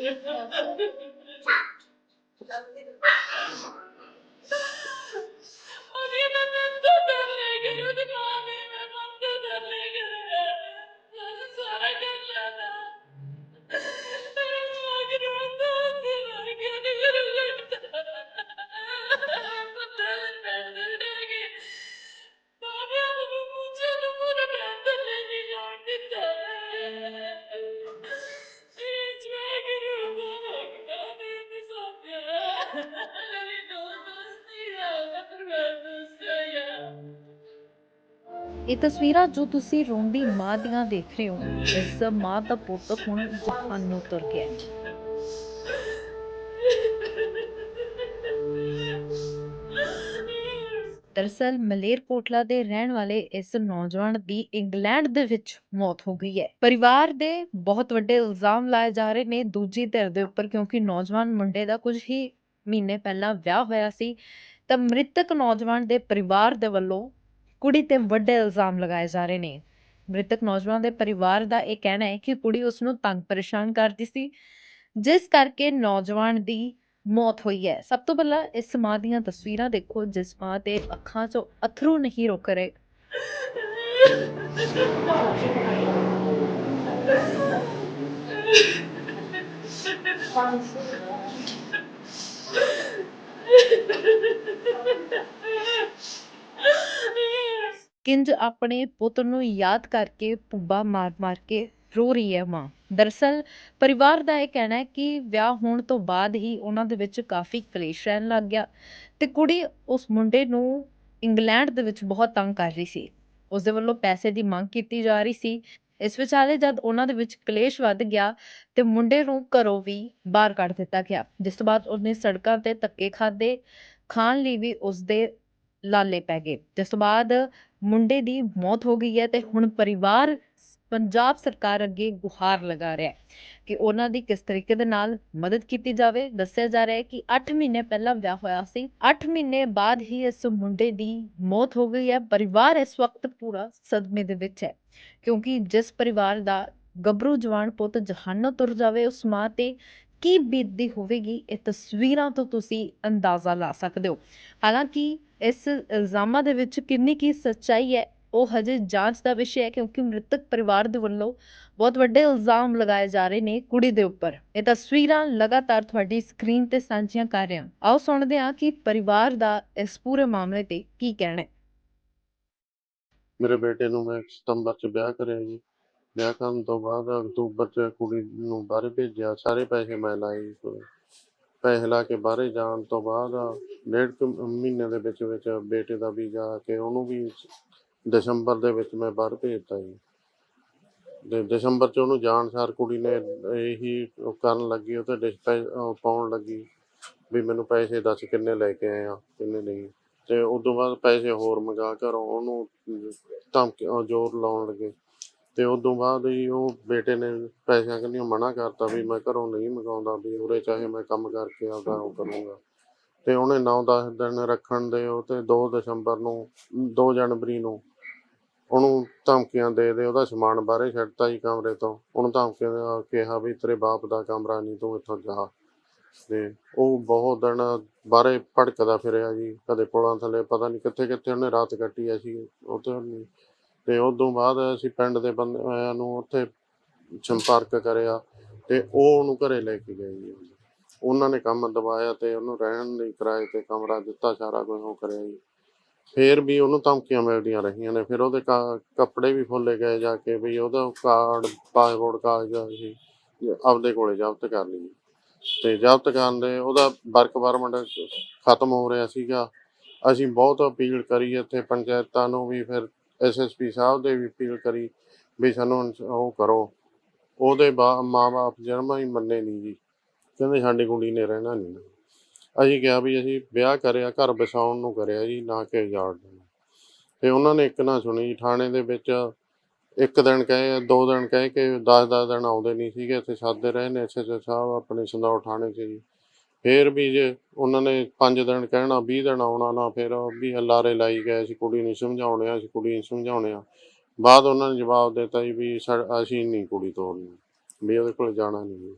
ya so ਇਹ ਤਸਵੀਰਾਂ ਜੋ ਤੁਸੀਂ ਰੋਂਦੀ ਮਾਂ ਦੀਆਂ ਦੇਖ ਰਹੇ ਹੋ, ਇਸ ਮਾਂ ਦਾ ਪੁੱਤ ਹੁਣ ਜਹਾਨ ਨੂੰ ਤੁਰ ਗਿਆ ਹੈ। ਮਲੇਰਕੋਟਲਾ ਦੇ ਰਹਿਣ ਵਾਲੇ ਇਸ ਨੌਜਵਾਨ ਦੀ ਇੰਗਲੈਂਡ ਦੇ ਵਿੱਚ ਮੌਤ ਹੋ ਗਈ ਹੈ ਪਰਿਵਾਰ ਦੇ ਬਹੁਤ ਵੱਡੇ ਇਲਜ਼ਾਮ ਲਾਏ ਜਾ ਰਹੇ ਨੇ ਦੂਜੀ ਧਿਰ ਦੇ ਉੱਪਰ, ਕਿਉਂਕਿ ਨੌਜਵਾਨ ਮੁੰਡੇ ਦਾ ਕੁਝ ਹੀ ਮਹੀਨੇ ਪਹਿਲਾਂ ਵਿਆਹ ਹੋਇਆ ਸੀ, ਤਾਂ ਮ੍ਰਿਤਕ ਨੌਜਵਾਨ ਦੇ ਪਰਿਵਾਰ ਦੇ ਵੱਲੋਂ ਕੁੜੀ ਤੇ ਵੱਡੇ ਇਲਜ਼ਾਮ ਲਗਾਏ ਜਾ ਰਹੇ ਨੇ। ਮ੍ਰਿਤਕ ਨੌਜਵਾਨ ਦੇ ਪਰਿਵਾਰ ਦਾ ਇਹ ਕਹਿਣਾ ਹੈ ਕਿ ਕੁੜੀ ਉਸ ਨੂੰ ਤੰਗ ਪਰੇਸ਼ਾਨ ਕਰਦੀ ਸੀ, ਜਿਸ ਕਰਕੇ ਨੌਜਵਾਨ ਦੀ ਮੌਤ ਹੋਈ ਹੈ। ਸਭ ਤੋਂ ਪਹਿਲਾਂ ਇਸ ਮਾਂ ਦੀਆਂ ਤਸਵੀਰਾਂ ਦੇਖੋ, ਜਿਸ ਮਾਂ ਦੇ ਅੱਖਾਂ 'ਚੋਂ ਅਥਰੂ ਨਹੀਂ ਰੁਕ ਰਹੇ। ਕਿੰਜ ਆਪਣੇ ਪੁੱਤ ਨੂੰ ਯਾਦ ਕਰਕੇ ਪੁੱਬਾ ਮਾਰ-ਮਾਰ ਕੇ ਰੋ ਰਹੀ ਹੈ ਮਾਂ। ਦਰਅਸਲ ਪਰਿਵਾਰ ਦਾ ਇਹ ਕਹਿਣਾ ਹੈ ਕਿ ਵਿਆਹ ਹੋਣ ਤੋਂ ਬਾਅਦ ਹੀ ਉਹਨਾਂ ਦੇ ਵਿੱਚ ਕਾਫੀ ਕਲੇਸ਼ ਰਹਿਣ ਲੱਗ ਗਿਆ ਤੇ ਕੁੜੀ ਉਸ ਮੁੰਡੇ ਨੂੰ ਇੰਗਲੈਂਡ ਦੇ ਵਿੱਚ ਬਹੁਤ ਤੰਗ ਕਰ ਰਹੀ ਸੀ। ਉਸ ਦੇ ਵੱਲੋਂ ਪੈਸੇ ਦੀ ਮੰਗ ਕੀਤੀ ਜਾ ਰਹੀ ਸੀ। ਇਸ ਵਿਚਾਲੇ ਜਦ ਉਹਨਾਂ ਦੇ ਵਿੱਚ ਕਲੇਸ਼ ਵੱਧ ਗਿਆ ਤੇ ਮੁੰਡੇ ਨੂੰ ਘਰੋਂ ਵੀ ਬਾਹਰ ਕੱਢ ਦਿੱਤਾ ਗਿਆ, ਜਿਸ ਤੋਂ ਬਾਅਦ ਉਹਨੇ ਸੜਕਾਂ ਤੇ ਧੱਕੇ ਖਾਦੇ ਖਾਣ ਲਈ ਵੀ ਉਸਦੇ ਲਾਲੇ ਪੈ ਗਏ। ਜਿਸ ਤੋਂ ਬਾਅਦ ਮੁੰਡੇ ਦੀ ਮੌਤ ਹੋ ਗਈ ਹੈ ਤੇ ਹੁਣ ਪਰਿਵਾਰ ਪੰਜਾਬ ਸਰਕਾਰ ਅੱਗੇ ਗੁਹਾਰ ਲਗਾ ਰਿਹਾ ਕਿ ਉਹਨਾਂ ਦੀ ਕਿਸ ਤਰੀਕੇ ਦੇ ਨਾਲ ਮਦਦ ਕੀਤੀ ਜਾਵੇ। ਦੱਸਿਆ ਜਾ ਰਿਹਾ ਹੈ ਕਿ 8 ਮਹੀਨੇ ਪਹਿਲਾਂ ਵਿਆਹ ਹੋਇਆ ਸੀ। 8 ਮਹੀਨੇ ਬਾਅਦ ਹੀ ਇਸ ਮੁੰਡੇ ਦੀ ਮੌਤ ਹੋ ਗਈ ਹੈ। ਪਰਿਵਾਰ ਇਸ ਵਕਤ ਪੂਰਾ ਸਦਮੇ ਦੇ ਵਿੱਚ ਹੈ ਕਿਉਂਕਿ ਜਿਸ ਪਰਿਵਾਰ ਦਾ ਗੱਭਰੂ ਜਵਾਨ ਪੁੱਤ ਜਹਾਨੋਂ ਤੁਰ ਜਾਵੇ, ਉਸ ਮਾਂ ਤੇ ਕੀ ਬੀਤਦੀ ਹੋਵੇਗੀ, ਇਹ ਤਸਵੀਰਾਂ ਤੋਂ ਤੁਸੀਂ ਅੰਦਾਜ਼ਾ ਲਾ ਸਕਦੇ ਹੋ। ਹਾਲਾਂਕਿ ਇਸ ਇਲਜ਼ਾਮਾਂ ਦੇ ਵਿੱਚ ਕਿੰਨੀ ਕੀ ਸੱਚਾਈ ਹੈ, ਉਹ ਹਜੇ ਜਾਂਚ ਦਾ ਵਿਸ਼ਾ ਹੈ, ਕਿਉਂਕਿ ਮ੍ਰਿਤਕ ਪਰਿਵਾਰ ਦੇ ਵੱਲੋਂ ਬਹੁਤ ਵੱਡੇ ਇਲਜ਼ਾਮ ਲਗਾਏ ਜਾ ਰਹੇ ਨੇ ਕੁੜੀ ਦੇ ਉੱਪਰ। ਇਹ ਤਸਵੀਰਾਂ ਲਗਾਤਾਰ ਤੁਹਾਡੀ ਸਕਰੀਨ ਤੇ ਸਾਂਝੀਆਂ ਕਰ ਰਹੇ ਹਾਂ ਆਓ ਸੁਣਦੇ ਹਾਂ ਕਿ ਪਰਿਵਾਰ ਦਾ ਇਸ ਪੂਰੇ ਮਾਮਲੇ ਤੇ ਕੀ ਕਹਿਣਾ ਹੈ। ਮੇਰੇ ਬੇਟੇ ਨੂੰ ਮੈਂ ਸਤੰਬਰ ਚ ਵਿਆਹ ਕਰਿਆ ਜੀ। ਵਿਆਹ ਕਰਨ ਤੋਂ ਬਾਅਦ ਅਕਤੂਬਰ ਚ ਕੁੜੀ ਨੂੰ ਬਾਹਰ ਭੇਜਿਆ, ਸਾਰੇ ਪੈਸੇ ਮੈਂ ਲਾਏ ਜੀ ਕੋਲ। ਪੈਸੇ ਲਾ ਕੇ ਬਾਹਰੇ ਜਾਣ ਤੋਂ ਬਾਅਦ ਡੇਢ ਕੁ ਮਹੀਨੇ ਦੇ ਵਿੱਚ ਵਿੱਚ ਬੇਟੇ ਦਾ ਵੀਜ਼ਾ ਆ ਕੇ ਉਹਨੂੰ ਵੀ ਦਸੰਬਰ ਦੇ ਵਿੱਚ ਮੈਂ ਬਾਹਰ ਭੇਜਤਾ ਜੀ। ਤੇ ਦਸੰਬਰ ਚ ਉਹਨੂੰ ਜਾਣ ਸਾਰ ਕੁੜੀ ਨੇ ਇਹੀ ਉਹ ਕਰਨ ਲੱਗੀ, ਉਹ ਤੇ ਡਿਸਪੈ ਉਹ ਪਾਉਣ ਲੱਗੀ ਵੀ ਮੈਨੂੰ ਪੈਸੇ ਦੱਸ ਕਿੰਨੇ ਲੈ ਕੇ ਆਏ ਆ, ਕਿੰਨੇ ਨਹੀਂ। ਤੇ ਉਸ ਤੋਂ ਬਾਅਦ ਪੈਸੇ ਹੋਰ ਮੰਗਾ ਘਰੋਂ ਉਹਨੂੰ ਧਮਕੀ, ਉਹ ਜ਼ੋਰ ਲਾਉਣ ਲੱਗੇ। ਤੇ ਉਸ ਬਾਅਦ ਹੀ ਉਹ ਬੇਟੇ ਨੇ ਪੈਸਿਆਂ ਕੰਨੀ ਮਨਾ ਕਰਤਾ ਵੀ ਮੈਂ ਘਰੋਂ ਨਹੀਂ ਮੰਗਾਉਂਦਾ ਵੀ ਉਰੇ ਚਾਹੇ ਮੈਂ ਕੰਮ ਕਰਕੇ ਆਪਦਾ ਉਹ ਕਰੂੰਗਾ। ਤੇ ਉਹਨੇ 9-10 ਦਿਨ ਰੱਖਣ ਦੇ ਉਹ ਤੇ 2 ਦਸੰਬਰ ਨੂੰ 2 ਜਨਵਰੀ ਨੂੰ ਉਹਨੂੰ ਧਮਕੀਆਂ ਦੇ ਦੇ, ਉਹਦਾ ਸਮਾਨ ਬਾਹਰੇ ਛੱਡਤਾ ਜੀ ਕਮਰੇ ਤੋਂ। ਉਹਨੂੰ ਧਮਕੀਆਂ ਕਿਹਾ ਵੀ ਤੇਰੇ ਬਾਪ ਦਾ ਕਮਰਾ ਨਹੀਂ, ਤੂੰ ਇੱਥੋਂ ਜਾ। ਤੇ ਉਹ ਬਹੁਤ ਦਿਨ ਬਾਹਰੇ ਭੜਕਦਾ ਫਿਰਿਆ ਜੀ, ਕਦੇ ਪੁਲਾਂ ਥੱਲੇ, ਪਤਾ ਨਹੀਂ ਕਿੱਥੇ ਕਿੱਥੇ ਉਹਨੇ ਰਾਤ ਕੱਟੀ ਅਸੀਂ ਸੀ ਉਹ ਤੇ ਉਦੋਂ ਬਾਅਦ ਅਸੀਂ ਪਿੰਡ ਦੇ ਬੰਦਿਆਂ ਨੂੰ ਉੱਥੇ ਸੰਪਰਕ ਕਰਿਆ ਤੇ ਉਹ ਉਹਨੂੰ ਘਰੇ ਲੈ ਕੇ ਗਏ ਜੀ। ਉਹਨਾਂ ਨੇ ਕੰਮ ਦਵਾਇਆ ਤੇ ਉਹਨੂੰ ਰਹਿਣ ਲਈ ਕਿਰਾਏ ਤੇ ਕਮਰਾ ਦਿੱਤਾ, ਸਾਰਾ ਕੁਝ ਉਹ ਕਰਿਆ ਜੀ। ਫੇਰ ਵੀ ਉਹਨੂੰ ਧਮਕੀਆਂ ਮਿਲਦੀਆਂ ਰਹੀਆਂ ਨੇ, ਫਿਰ ਉਹਦੇ ਕਾ- ਕੱਪੜੇ ਵੀ ਫੁੱਲੇ ਗਏ ਜਾ ਕੇ ਵੀ ਉਹਦਾ ਕਾਰਡ ਪਾਸਪੋਰਟ ਕਾਗਜ਼ ਸੀ ਆਪਦੇ ਕੋਲੇ ਜ਼ਬਤ ਕਰ ਲਈ ਤੇ ਜ਼ਬਤ ਕਰਨ ਦੇ ਉਹਦਾ ਵਰਕ ਪਰਮਿਟ ਖਤਮ ਹੋ ਰਿਹਾ ਸੀਗਾ। ਅਸੀਂ ਬਹੁਤ ਅਪੀਲ ਕਰੀ ਇੱਥੇ ਪੰਚਾਇਤਾਂ ਨੂੰ ਵੀ ਫਿਰ ਐਸਐਸਪੀ ਸਾਹਿਬ ਦੇ ਵੀ ਅਪੀਲ ਕਰੀ ਵੀ ਸਾਨੂੰ ਉਹ ਕਰੋ। ਉਹਦੇ ਬਾ ਮਾਂ-ਬਾਪ ਜਨਮ ਹੀ ਮੰਨੇ ਨਹੀਂ ਜੀ। ਕਹਿੰਦੇ ਸਾਡੀ ਕੁੜੀ ਨੇ ਰਹਿਣਾ ਨਹੀਂ ਅਸੀਂ ਕਿਹਾ ਵੀ ਅਸੀਂ ਵਿਆਹ ਕਰਿਆ ਘਰ ਬਸਾਉਣ ਨੂੰ ਕਰਿਆ ਜੀ ਨਾ ਕਿ ਉਜਾੜ ਨੂੰ। ਤੇ ਉਹਨਾਂ ਨੇ ਇੱਕ ਨਾ ਸੁਣੀ ਜੀ, ਥਾਣੇ ਦੇ ਵਿੱਚ ਇੱਕ ਦਿਨ ਕਹੇ ਦੋ ਦਿਨ ਕਹੇ ਕਿ 10-10 ਦਿਨ ਆਉਂਦੇ ਨਹੀਂ ਸੀਗੇ ਇੱਥੇ ਸਾਦੇ ਰਹੇ ਨੇ ਐਸਐਸਓ ਸਾਹਿਬ ਆਪਣੇ ਸੰਦੌੜ ਥਾਣੇ 'ਚ ਜੀ। ਫੇਰ ਵੀ ਜੇ ਉਹਨਾਂ ਨੇ 5 ਦਿਨ ਕਹਿਣਾ 20 ਦਿਨ ਆਉਣਾ ਨਾ ਫਿਰ ਵੀ ਲਾਰੇ ਲਾਈ ਗਏ ਸੀ ਕੁੜੀ ਨੂੰ ਸਮਝਾਉਣੇ ਆ ਅਸੀਂ ਕੁੜੀ ਨੂੰ ਸਮਝਾਉਣੇ ਆ। ਬਾਅਦ ਉਹਨਾਂ ਨੇ ਜਵਾਬ ਦਿੱਤਾ ਜੀ ਵੀ ਅਸੀਂ ਨਹੀਂ ਕੁੜੀ ਤੋੜਨੀ ਵੀ ਉਹਦੇ ਕੋਲ ਜਾਣਾ ਨਹੀਂ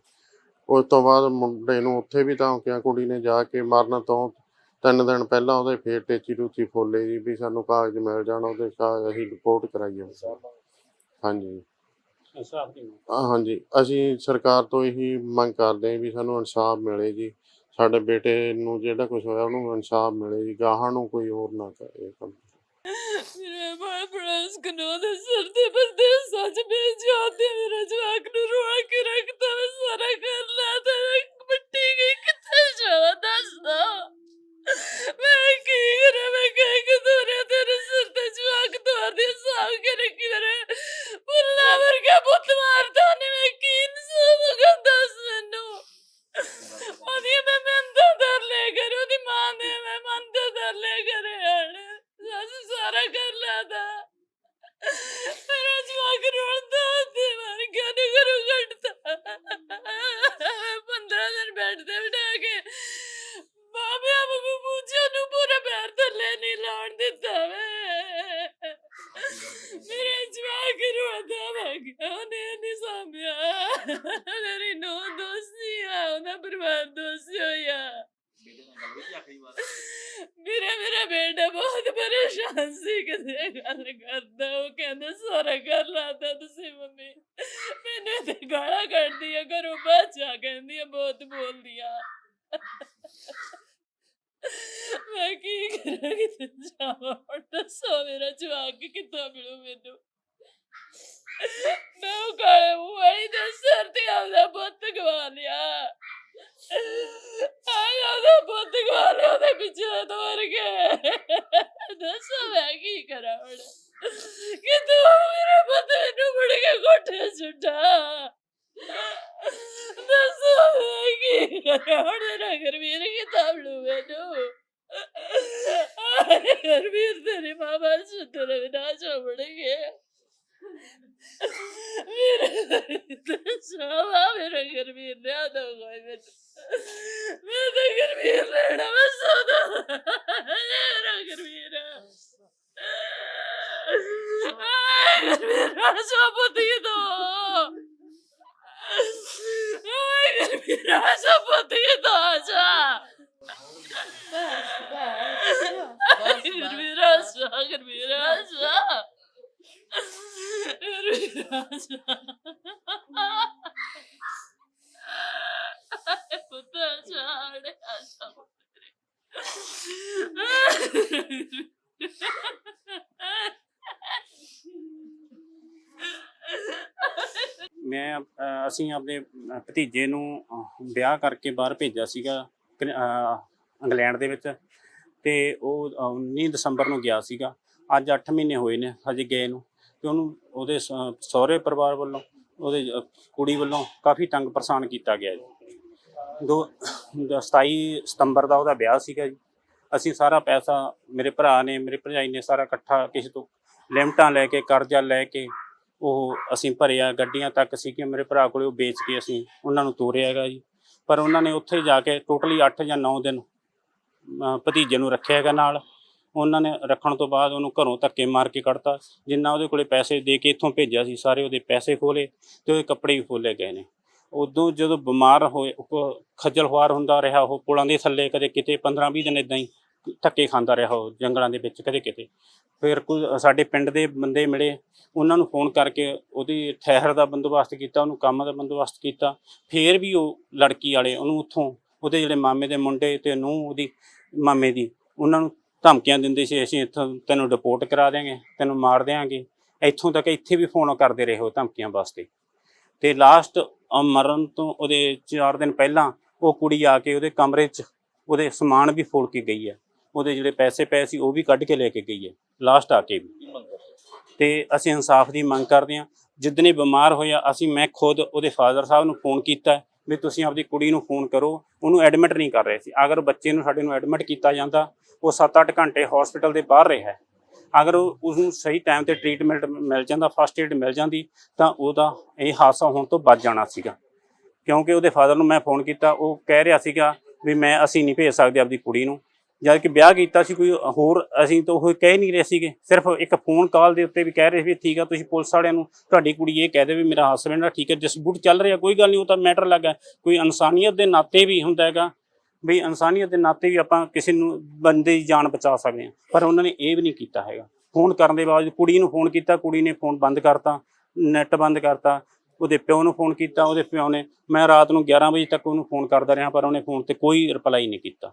ਉਸ ਤੋਂ ਬਾਅਦ ਮੁੰਡੇ ਨੂੰ ਉੱਥੇ ਵੀ ਧਮਕੀਆਂ ਕੁੜੀ ਨੇ ਜਾ ਕੇ ਮਰਨ ਤੋਂ ਤਿੰਨ ਦਿਨ ਪਹਿਲਾਂ ਉਹਦੇ ਫੇਰ ਟੇਚੀ ਟੂਚੀ ਫੋਲੇ ਜੀ ਵੀ ਸਾਨੂੰ ਕਾਗਜ਼ ਮਿਲ ਜਾਣ ਉਹਦੇ ਕਾਗਜ਼ ਅਸੀਂ ਰਿਪੋਰਟ ਕਰਾਈਏ ਹਾਂਜੀ। ਹਾਂਜੀ ਅਸੀਂ ਸਰਕਾਰ ਤੋਂ ਇਹੀ ਮੰਗ ਕਰਦੇ ਹਾਂ ਵੀ ਸਾਨੂੰ ਇਨਸਾਫ ਮਿਲੇ ਜੀ। ਸਾਡੇ ਬੇਟੇ ਨੂੰ ਜਿਹੜਾ ਕੁਝ ਹੋਇਆ ਉਹਨੂੰ ਇਨਸਾਫ ਮਿਲੇ ਜੀ, ਗਾਹਾਂ ਨੂੰ ਕੋਈ ਹੋਰ ਨਾ ਕਰੇ ਇਹ ਕੰਮ। ਮੇਰੇ ਮਾਂ ਪ੍ਰੈਸ ਕਨੋ ਦੇ ਸਿਰ ਤੇ ਬੰਦੇ ਸੱਚ ਵਿੱਚ ਜਾਂਦੇ ਮੇਰੇ ਜਵਾਕ ਨੂੰ ਰੋਆ ਕੇ ਰੱਖਦਾ, ਮੈਂ ਸਾਰਾ ਕਰ ਲਾ ਤੇ ਮਿੱਟੀ ਗਈ, ਕਿੱਥੇ ਜਾਵਾਂ ਦੱਸਦਾ ਮੈਂ ਕੀ ਕਰਾਂ, ਮੈਂ ਕਹਿ ਕਿ ਤੋਰੇ ਤੇਰੇ ਸਿਰ ਤੇ ਜਵਾਕ ਤੋਰਦੇ ਸਾਹ ਕੇ ਰੱਖੀ ਮੇਰੇ ਬੁੱਲਾ ਵਰਗਾ ਪੁੱਤ ਮਾਰਦਾ ਨੇ ਮੈਂ ਕੀ ਇਨਸਾਫ ਕਰ ਦੱਸ ਮੈਨੂੰ ਉਹਦੀ ਮੈਂ ਮੰਦਾ ਦਰ ਲੈ ਕਰ ਉਹਦੀ ਮਾਂ ਨੇ ਮੈਂ ਮੰਦਾ ਦਰ ਲੈ ਕਰ ਸੱਸ ਸਾਰਾ ਕਰ ਲਾਦਾ ਮੇਰਾ ਜਵਾਕ ਰੋਂਦਾ ਤੇ ਮਰ ਗਿਆ ਨੀ ਕਰੂ ਘਟਦਾ 15 ਦਿਨ ਬੈੱਡ ਤੇ ਬਿਠਾ ਕੇ ਬਾਬੇ ਆਪ ਨੂੰ ਪੁੱਛਿਆ ਨੂੰ ਪੂਰਾ ਪੈਰ ਥੱਲੇ ਨਹੀਂ ਲਾਉਣ ਦਿੱਤਾ ਵੇ ਮੇਰੇ ਜਵਾਕ ਰੋਂਦਾ ਮੈਂ ਗਿਆ ਉਹਨੇ ਨਹੀਂ ਸਾਂਭਿਆ ਮੇਰੀ ਨੋ ਦੋਸਤੀ ਆ ਉਹਦਾ ਪਰਿਵਾਰ ਦੋਸਤੀ ਹੋਇਆ ਮੇਰਾ ਮੇਰਾ ਬੇਟਾ ਬਹੁਤ ਪਰੇਸ਼ਾਨ ਸੀ ਕਿਤੇ ਗੱਲ ਕਰਦਾ, ਉਹ ਕਹਿੰਦਾ ਸਾਰਾ ਕਰ ਲਾਤਾ ਤੁਸੀਂ ਮੰਮੀ। ਮੈਨੂੰ ਤੇ ਗਾਲਾਂ ਕੱਢਦੀ ਆ ਘਰੋਂ ਬਾਚਾ ਕਹਿੰਦੀ ਆ ਬਹੁਤ ਬੋਲਦੀ ਆ ਮੈਂ ਕੀ ਕਰਾਂ ਕਿਤੇ ਜਾਵਾਂ? ਹੁਣ ਦੱਸੋ, ਮੇਰਾ ਜਵਾਕ ਕਿੱਥੋਂ ਮਿਲੂ ਮੈਨੂੰ? ਮੈਂ ਉਹ ਕਾਲੇ ਮੂੰਹ ਵਾਲੀ ਦੇ ਸਿਰ ਤੇ ਆਪਦਾ ਪੁੱਤ ਗਵਾ ਲਿਆ ਆਇਆ ਉਹਦਾ ਪੁੱਤ ਗਵਾ ਲਿਆ ਉਹਦੇ ਪਿੱਛੇ ਤੋਰ ਕੇ ਦੱਸੋ ਮੈਂ ਕੀ ਕਰਾਂ ਹੁਣ ਕਿ ਤੂੰ ਮੇਰੇ ਪੁੱਤ ਨੂੰ ਮੁੜ ਕੇ ਕੋਠੇ ਸੁੱਟਾ ਦੱਸੋ ਮੈਂ ਕੀ ਕਰਾਂ ਹੁਣ ਮੇਰਾ ਗੁਰਵੀਰ ਕਿਤਾਬ ਲੂ ਮੈਨੂੰ ਗੁਰਵੀਰ ਤੇਰੇ ਮਾਮਾ ਸੁੱਤਰ ਵਿਨਾਸ਼ ਹੋਣਗੇ ਮੇਰੇ ਸਾਵਾ ਮੇਰੇ ਗੁਰਵੀਰ ਨੇ ਆਦਾ ਕੋਈ ਮੈਨੂੰ ਮੈਂ ਤਾਂ ਗੁਰਵੀਰ ਲੈਣਾ ਮੈਂ ਸੋਦਾ ਮੇਰਾ ਗੁਰਵੀਰ ਆਏ ਗੁਰਵੀਰ ਸੋ ਪੁੱਤੀ ਦੋ ਆਏ ਗੁਰਵੀਰ ਸੋ ਪੁੱਤੀ ਦੋ ਜਾ ਗੁਰਵੀਰ ਸੋ ਗੁਰਵੀਰ ਸੋ ਪੁੱਤ ਛਾੜ ਆਸ਼ਾ ਮੈਂ ਅਹ, ਅਸੀਂ ਆਪਣੇ ਅਹ, ਭਤੀਜੇ ਨੂੰ ਅਹ, ਵਿਆਹ ਕਰਕੇ ਬਾਹਰ ਭੇਜਿਆ ਸੀਗਾ ਕਨ- ਅਹ, ਇੰਗਲੈਂਡ ਦੇ ਵਿੱਚ ਤੇ ਉਹ ਅਹ, 19 ਦਸੰਬਰ ਨੂੰ ਗਿਆ ਸੀਗਾ। ਅੱਜ 8 ਮਹੀਨੇ ਹੋਏ ਨੇ ਹਜੇ ਗਏ ਨੂੰ ਤੇ ਉਹਨੂੰ ਉਹਦੇ ਸ- ਸਹੁਰੇ ਪਰਿਵਾਰ ਵੱਲੋਂ ਉਹਦੇ ਅਹ, ਕੁੜੀ ਵੱਲੋਂ ਕਾਫੀ ਤੰਗ ਪਰੇਸ਼ਾਨ ਕੀਤਾ ਗਿਆ ਜੀ। ਦੋ ਦ- 27 ਸਤੰਬਰ ਦਾ ਉਹਦਾ ਵਿਆਹ ਸੀਗਾ ਜੀ। ਅਸੀਂ ਸਾਰਾ ਪੈਸਾ ਮੇਰੇ ਭਰਾ ਨੇ, ਮੇਰੇ ਭਰਜਾਈ ਨੇ ਸਾਰਾ ਇਕੱਠਾ ਕਿਸੇ ਤੋਂ ਲਿਮਟਾਂ ਲੈ ਕੇ, ਕਰਜ਼ਾ ਲੈ ਕੇ ਉਹ ਅਸੀਂ ਭਰਿਆ, ਗੱਡੀਆਂ ਤੱਕ ਸੀ ਕਿ ਮੇਰੇ ਭਰਾ ਕੋਲੇ, ਉਹ ਵੇਚ ਕੇ ਅਸੀਂ ਉਹਨਾਂ ਨੂੰ ਤੋਰਿਆ ਹੈਗਾ ਜੀ। ਪਰ ਉਹਨਾਂ ਨੇ ਉੱਥੇ ਜਾ ਕੇ ਟੋਟਲੀ 8 ਜਾਂ 9 ਦਿਨ ਭਤੀਜੇ ਨੂੰ ਰੱਖਿਆ ਹੈਗਾ ਨਾਲ। ਉਹਨਾਂ ਨੇ ਰੱਖਣ ਤੋਂ ਬਾਅਦ ਉਹਨੂੰ ਘਰੋਂ ਧੱਕੇ ਮਾਰ ਕੇ ਕੱਢਤਾ। ਜਿੰਨਾ ਉਹਦੇ ਕੋਲੇ ਪੈਸੇ ਦੇ ਕੇ ਇੱਥੋਂ ਭੇਜਿਆ ਸੀ, ਸਾਰੇ ਉਹਦੇ ਪੈਸੇ ਖੋਲੇ ਤੇ ਉਹਦੇ ਕੱਪੜੇ ਵੀ ਖੋਲੇ ਗਏ ਨੇ। ਉਦੋਂ ਜਦੋਂ ਬਿਮਾਰ ਹੋਏ, ਉਹ ਖੱਜਲ ਖੁਆਰ ਹੁੰਦਾ ਰਿਹਾ, ਉਹ ਪੁਲਾਂ ਦੇ ਥੱਲੇ ਕਦੇ ਕਿਤੇ 15 20 ਦਿਨ ਇਦਾਂ ਹੀ ਧੱਕੇ ਖਾਂਦਾ ਰਿਹਾ ਉਹ ਜੰਗਲਾਂ ਦੇ ਵਿੱਚ ਕਦੇ ਕਿਤੇ। ਫਿਰ ਕੋਈ ਸਾਡੇ ਪਿੰਡ ਦੇ ਬੰਦੇ ਮਿਲੇ, ਉਹਨਾਂ ਨੂੰ ਫੋਨ ਕਰਕੇ ਉਹਦੀ ਠਹਿਰ ਦਾ ਬੰਦੋਬਸਤ ਕੀਤਾ, ਉਹਨੂੰ ਕੰਮ ਦਾ ਬੰਦੋਬਸਤ ਕੀਤਾ। ਫਿਰ ਵੀ ਉਹ ਲੜਕੀ ਵਾਲੇ ਉਹਨੂੰ ਉੱਥੋਂ ਉਹਦੇ ਜਿਹੜੇ ਮਾਮੇ ਦੇ ਮੁੰਡੇ ਤੇ ਨੂੰ ਉਹਦੀ ਮਾਮੇ ਦੀ, ਉਹਨਾਂ ਨੂੰ ਧਮਕੀਆਂ ਦਿੰਦੇ ਸੀ, ਅਸੀਂ ਇੱਥੋਂ ਤੈਨੂੰ ਡਿਪੋਰਟ ਕਰਾ ਦਿਆਂਗੇ, ਤੈਨੂੰ ਮਾਰ ਦਿਆਂਗੇ। ਇੱਥੋਂ ਤੱਕ ਇੱਥੇ ਵੀ ਫੋਨ ਕਰਦੇ ਰਹੇ ਉਹ ਧਮਕੀਆਂ ਵਾਸਤੇ। ਤੇ ਲਾਸਟ ਮਰਨ ਤੋਂ ਉਹਦੇ 4 ਦਿਨ ਪਹਿਲਾਂ ਉਹ ਕੁੜੀ ਆ ਕੇ ਉਹਦੇ ਕਮਰੇ 'ਚ ਉਹਦੇ ਸਮਾਨ ਵੀ ਫੋੜ ਕੇ ਗਈ ਹੈ ਉਹਦੇ ਜਿਹੜੇ ਪੈਸੇ ਪਏ ਸੀ, ਉਹ ਵੀ ਕੱਢ ਕੇ ਲੈ ਕੇ ਗਈ ਹੈ ਲਾਸਟ ਆ ਕੇ ਵੀ। ਤੇ ਅਸੀਂ ਇਨਸਾਫ ਦੀ ਮੰਗ ਕਰਦੇ ਹਾਂ ਜਿੱਦਨੇ ਬਿਮਾਰ ਹੋਇਆ, ਅਸੀਂ, ਮੈਂ ਖੁਦ ਉਹਦੇ ਫਾਦਰ ਸਾਹਿਬ ਨੂੰ ਫੋਨ ਕੀਤਾ, ਵੀ ਤੁਸੀਂ ਆਪਦੀ ਕੁੜੀ ਨੂੰ ਫੋਨ ਕਰੋ, ਉਹਨੂੰ ਐਡਮਿਟ ਨਹੀਂ ਕਰ ਰਹੇ ਸੀ। ਅਗਰ ਬੱਚੇ ਨੂੰ, ਸਾਡੇ ਨੂੰ ਐਡਮਿਟ ਕੀਤਾ ਜਾਂਦਾ, ਉਹ 7-8 ਘੰਟੇ ਹਸਪੀਟਲ ਦੇ ਬਾਹਰ ਰਿਹਾ ਅਗਰ ਉਹ- ਉਸਨੂੰ ਸਹੀ ਟਾਈਮ ਤੇ ਟ੍ਰੀਟਮੈਂਟ ਮਿਲ ਜਾਂਦਾ ਫਸਟ ਏਡ ਮਿਲ ਜਾਂਦੀ, ਤਾਂ ਉਹਦਾ ਇਹ ਹਾਦਸਾ ਹੋਣ ਤੋਂ ਬਚ ਜਾਣਾ ਸੀਗਾ। ਕਿਉਂਕਿ ਉਹਦੇ ਫਾਦਰ ਨੂੰ ਮੈਂ ਫੋਨ ਕੀਤਾ, ਉਹ ਕਹਿ ਰਿਹਾ ਸੀਗਾ ਵੀ ਮੈਂ, ਅਸੀਂ ਨਹੀਂ ਭੇਜ ਸਕਦੇ ਆਪਦੀ ਕੁੜੀ ਨੂੰ। ਜਦ ਕਿ ਵਿਆਹ ਕੀਤਾ ਸੀ ਕੋਈ ਹੋਰ, ਅਸੀਂ ਤਾਂ ਉਹ ਕਹਿ ਨਹੀਂ ਰਹੇ ਸੀਗੇ। ਸਿਰਫ ਇੱਕ ਫੋਨ ਕਾਲ ਦੇ ਉੱਤੇ ਵੀ ਕਹਿ ਰਹੇ ਸੀ ਵੀ ਠੀਕ ਆ, ਤੁਸੀਂ ਪੁਲਿਸ ਵਾਲਿਆਂ ਨੂੰ, ਤੁਹਾਡੀ ਕੁੜੀ ਇਹ ਕਹਿ ਦੇ ਵੀ ਮੇਰਾ ਹਸਬੰਡ ਆ, ਠੀਕ ਹੈ ਡਿਸਪਿਊਟ ਚੱਲ ਰਿਹਾ, ਕੋਈ ਗੱਲ ਨਹੀਂ, ਉਹ ਤਾਂ ਮੈਟਰ ਲੱਗਾ ਕੋਈ ਇਨਸਾਨੀਅਤ ਦੇ ਨਾਤੇ ਵੀ ਹੁੰਦਾ ਹੈਗਾ, ਵੀ ਇਨਸਾਨੀਅਤ ਦੇ ਨਾਤੇ ਵੀ ਆਪਾਂ ਕਿਸੇ ਨੂੰ, ਬੰਦੇ ਦੀ ਜਾਨ ਬਚਾ ਸਕਦੇ ਹਾਂ। ਪਰ ਉਹਨਾਂ ਨੇ ਇਹ ਵੀ ਨਹੀਂ ਕੀਤਾ ਹੈਗਾ। ਫੋਨ ਕਰਨ ਦੇ ਬਾਅਦ ਕੁੜੀ ਨੂੰ ਫੋਨ ਕੀਤਾ, ਕੁੜੀ ਨੇ ਫੋਨ ਬੰਦ ਕਰਤਾ ਨੈਟ ਬੰਦ ਕਰਤਾ, ਉਹਦੇ ਪਿਓ ਨੂੰ ਫੋਨ ਕੀਤਾ, ਉਹਦੇ ਪਿਓ ਨੇ, ਮੈਂ ਰਾਤ ਨੂੰ 11 ਵਜੇ ਤੱਕ ਉਹਨੂੰ ਫੋਨ ਕਰਦਾ ਰਿਹਾ, ਪਰ ਉਹਨੇ ਫੋਨ ਤੇ ਕੋਈ ਰਿਪਲਾਈ ਨਹੀਂ ਕੀਤਾ।